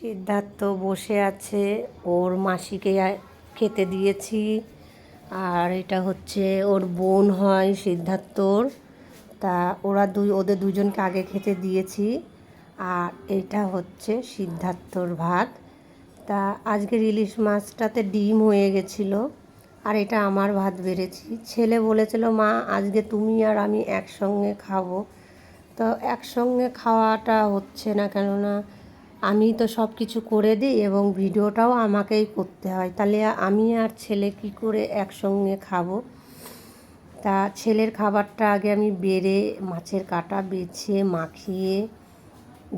সিদ্ধার্থ বসে আছে, ওর মাসিকে খেতে দিয়েছি। আর এটা হচ্ছে ওর বোন হয় সিদ্ধার্থর। তা ওরা দুই, ওদের দুজনকে আগে খেতে দিয়েছি। আর এটা হচ্ছে সিদ্ধার্থর ভাত। তা আজকের ইলিশ মাছটাতে ডিম হয়ে গেছিল। আর এটা আমার ভাত বেড়েছি। ছেলে বলেছিল, মা, আজকে তুমি আর আমি একসঙ্গে খাব। তো একসঙ্গে খাওয়াটা হচ্ছে না কেননা আমি তো সব কিছু করে দিই এবং ভিডিওটাও আমাকেই করতে হয়। তাহলে আমি আর ছেলে কি করে একসঙ্গে খাব? তা ছেলের খাবারটা আগে আমি বেড়ে, মাছের কাটা বেছে, মাখিয়ে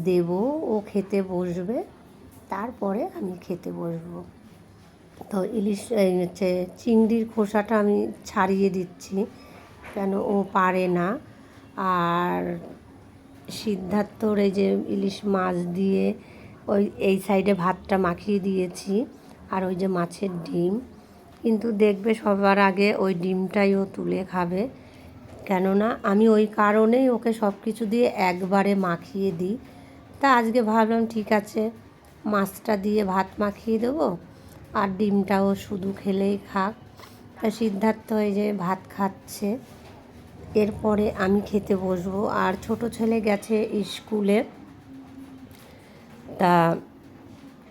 দেব। ও খেতে বসবে, তারপরে আমি খেতে বসবো। তো ইলিশ হচ্ছে চিংড়ির খোসাটা আমি ছাড়িয়ে দিচ্ছি কেন ও পারে না। আর সিদ্ধার্থর এই যে ইলিশ মাছ দিয়ে ওই, এই সাইডে ভাতটা মাখিয়ে দিয়েছি, আর ওই যে মাছের ডিম। কিন্তু দেখবে সবার আগে ওই ডিমটাই ও তুলে খাবে। কেননা আমি ওই কারণেই ওকে সব কিছু দিয়ে একবারে মাখিয়ে দিই। তা আজকে ভাবলাম, ঠিক আছে, মাছটা দিয়ে ভাত মাখিয়ে দেবো, আর ডিমটাও শুধু খেলেই খাক। তা সিদ্ধার্থ এই যে ভাত খাচ্ছে। এরপরে আমি খেতে বসবো। আর ছোট ছেলে গেছে স্কুলে। তা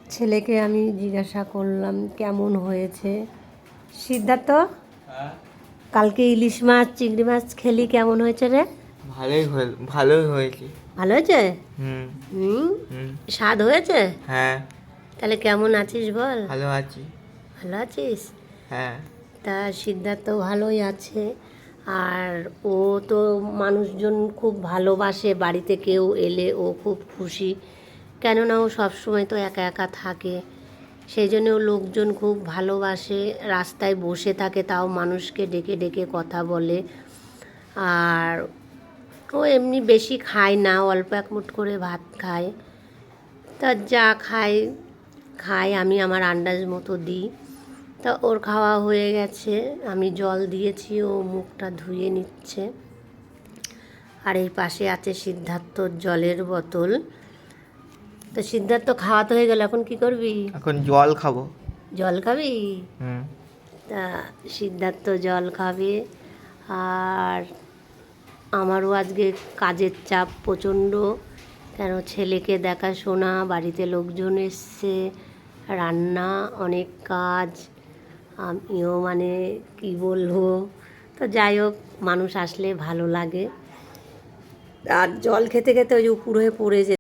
ছেলেকে আমি জিজ্ঞাসা করলাম কেমন হয়েছে? সিদ্ধার্থ কালকে ইলিশ মাছ চিংড়ি মাছ খেলি কেমন হয়েছে রে? ভালোই ভালোই হয়েছে। ভালো হয়েছে? হুম। স্বাদ হয়েছে? হ্যাঁ। তাহলে কেমন আছিস বল? ভালো আছি। ভালো আছিস? হ্যাঁ। তা সিদ্ধার্থ ভালোই আছে। আর ও তো মানুষজন খুব ভালোবাসে বাড়িতে কেউ এলে ও খুব খুশি। কেননা ও সবসময় তো একা একা থাকে। সেই জন্য লোকজন খুব ভালোবাসে, রাস্তায় বসে থাকে, তাও মানুষকে ডেকে ডেকে কথা বলে। আর ও এমনি বেশি খায় না, অল্প এক মুঠ করে ভাত খায়। তা যা খায় খায়, আমি আমার আন্দাজ মতো দিই। তা ওর খাওয়া হয়ে গেছে, আমি জল দিয়েছি, ও মুখটা ধুয়ে নিচ্ছে। আর এই পাশে আছে সিদ্ধার্থর জলের বোতল। তো সিদ্ধার্থ খাওয়া তো হয়ে গেল এখন কি করবি? এখন জল খাব। জল খাবি? তা সিদ্ধার্থ জল খাবে আর আমারও আজকে কাজের চাপ প্রচণ্ড। কেন ছেলেকে দেখাশোনা বাড়িতে লোকজন এসছে রান্না অনেক কাজ। আমিও মানে কি বলব? তো যাই হোক মানুষ আসলে ভালো লাগে। আর জল খেতে খেতে ওই যে উপর হয়ে পড়ে যে